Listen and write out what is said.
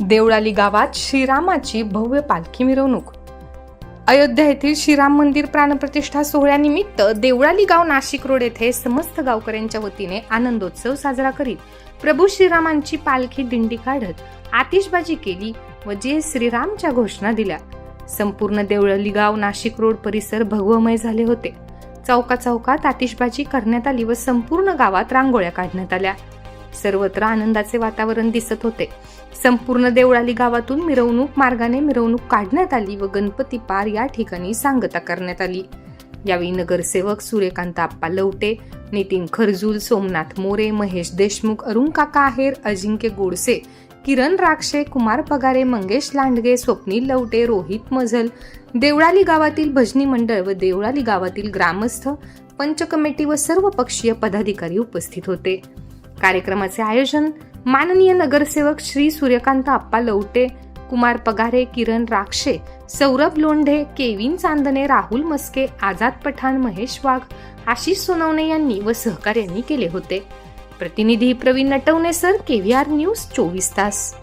देवळाली गावात श्रीरामाची भव्य पालखी मिरवणूक. अयोध्या येथील श्रीराम मंदिर प्राणप्रतिष्ठा सोहळ्यानिमित्त देवळाली गाव नाशिक रोड येथे समस्त गावकऱ्यांच्या वतीने आनंदोत्सव साजरा करीत प्रभू श्रीरामांची पालखी दिंडी काढत आतिषबाजी केली व जे श्रीरामच्या घोषणा दिल्या. संपूर्ण देवळाली गाव नाशिक रोड परिसर भगवमय झाले होते. चौका चौकात आतिषबाजी करण्यात आली व संपूर्ण गावात रांगोळ्या काढण्यात आल्या. सर्वत्र आनंदाचे वातावरण दिसत होते. संपूर्ण देवळाली गावातून मिरवणूक मार्गाने मिरवणूक काढण्यात आली व गणपती पार या ठिकाणी सांगता करण्यात आली. यावेळी नगरसेवक सूर्यकांत आप्पा लवटे नितीन खरजूल सोमनाथ मोरे महेश देशमुख अरुण काका आहेर अजिंक्य गोडसे किरण राक्षे कुमार पगारे मंगेश लांडगे स्वप्नील लवटे रोहित मझल देवळाली गावातील भजनी मंडळ व देवळाली गावातील ग्रामस्थ पंच कमिटी व सर्व पक्षीय पदाधिकारी उपस्थित होते. कार्यक्रमाचे आयोजन माननीय नगरसेवक श्री सूर्यकांत आप्पा लवटे कुमार पगारे किरण राक्षे सौरभ लोंढे केविन चांदणे राहुल मस्के आझाद पठाण महेश वाघ आशिष सोनवणे यांनी व सहकार्यांनी केले होते. प्रतिनिधी Pravin Natavane sir KVR news चोवीस तास.